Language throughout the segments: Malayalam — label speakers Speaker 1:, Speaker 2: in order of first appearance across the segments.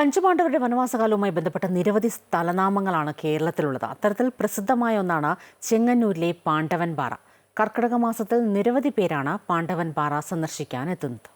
Speaker 1: പഞ്ചപാണ്ഡവരുടെ വനവാസകാലവുമായി ബന്ധപ്പെട്ട നിരവധി സ്ഥലനാമങ്ങളാണ് കേരളത്തിലുള്ളത്. അത്തരത്തിൽ പ്രസിദ്ധമായ ഒന്നാണ് ചെങ്ങന്നൂരിലെ പാണ്ഡവൻ പാറ കർക്കിടക മാസത്തിൽ നിരവധി പേരാണ് പാണ്ഡവൻ പാറ സന്ദർശിക്കാൻ എത്തുന്നത്.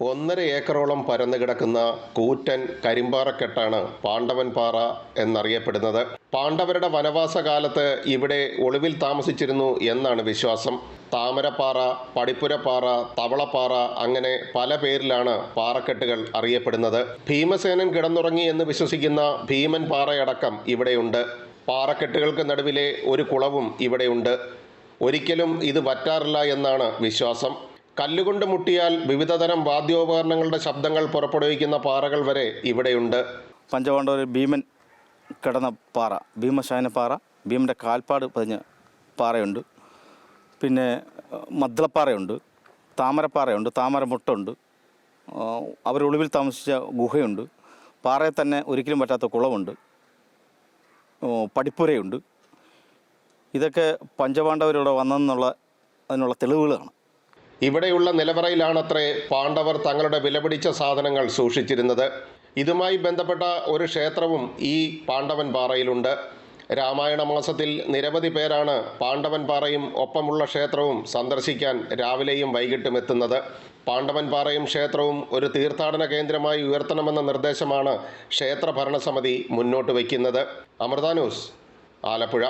Speaker 2: ഒന്നര ഏക്കറോളം പരന്നു കിടക്കുന്ന കൂറ്റൻ കരിമ്പാറക്കെട്ടാണ് പാണ്ഡവൻ പാറ എന്നറിയപ്പെടുന്നത്. പാണ്ഡവരുടെ വനവാസകാലത്ത് ഇവിടെ ഒളിവിൽ താമസിച്ചിരുന്നു എന്നാണ് വിശ്വാസം. താമരപ്പാറ പടിപ്പുരപ്പാറ തവളപ്പാറ അങ്ങനെ പല പേരിലാണ് പാറക്കെട്ടുകൾ അറിയപ്പെടുന്നത്. ഭീമസേനൻ കിടന്നുറങ്ങി എന്ന് വിശ്വസിക്കുന്ന ഭീമൻ പാറയടക്കം ഇവിടെയുണ്ട്. പാറക്കെട്ടുകൾക്ക് നടുവിലെ ഒരു കുളവും ഇവിടെയുണ്ട്. ഒരിക്കലും ഇത് വറ്റാറില്ല എന്നാണ് വിശ്വാസം. കല്ലുകൊണ്ട് മുട്ടിയാൽ വിവിധതരം വാദ്യോപകരണങ്ങളുടെ ശബ്ദങ്ങൾ പുറപ്പെടുവിക്കുന്ന പാറകൾ വരെ ഇവിടെയുണ്ട്.
Speaker 3: പഞ്ചപാണ്ഡവർ ഭീമൻ കിടന്ന പാറ ഭീമശായന പാറ ഭീമന്റെ കാൽപ്പാട് പതിഞ്ഞ പാറയുണ്ട്. പിന്നെ മദ്ലപ്പാറയുണ്ട് താമരപ്പാറയുണ്ട് താമരമുട്ടുണ്ട് അവരൊളിവിൽ താമസിച്ച ഗുഹയുണ്ട്. പാറയിൽ തന്നെ ഒരിക്കലും പറ്റാത്ത കുളമുണ്ട്. പടിപ്പുരയുണ്ട്. ഇതൊക്കെ പഞ്ചപാണ്ഡവരിവിടെ വന്നെന്നുള്ള അതിനുള്ള തെളിവുകളാണ്.
Speaker 2: ഇവിടെയുള്ള നിലവറയിലാണത്രേ പാണ്ഡവർ തങ്ങളുടെ വിലപിടിച്ച സാധനങ്ങൾ സൂക്ഷിച്ചിരുന്നത്. ഇതുമായി ബന്ധപ്പെട്ട ഒരു ക്ഷേത്രവും ഈ പാണ്ഡവൻ പാറയിലുണ്ട്. രാമായണ മാസത്തിൽ നിരവധി പേരാണ് പാണ്ഡവൻ പാറയും ഒപ്പമുള്ള ക്ഷേത്രവും സന്ദർശിക്കാൻ രാവിലെയും വൈകിട്ടും എത്തുന്നത്. പാണ്ഡവൻ പാറയും ക്ഷേത്രവും ഒരു തീർത്ഥാടന കേന്ദ്രമായി ഉയർത്തണമെന്ന നിർദ്ദേശമാണ് ക്ഷേത്ര ഭരണസമിതി മുന്നോട്ട് വയ്ക്കുന്നത്. അമൃത ന്യൂസ് ആലപ്പുഴ.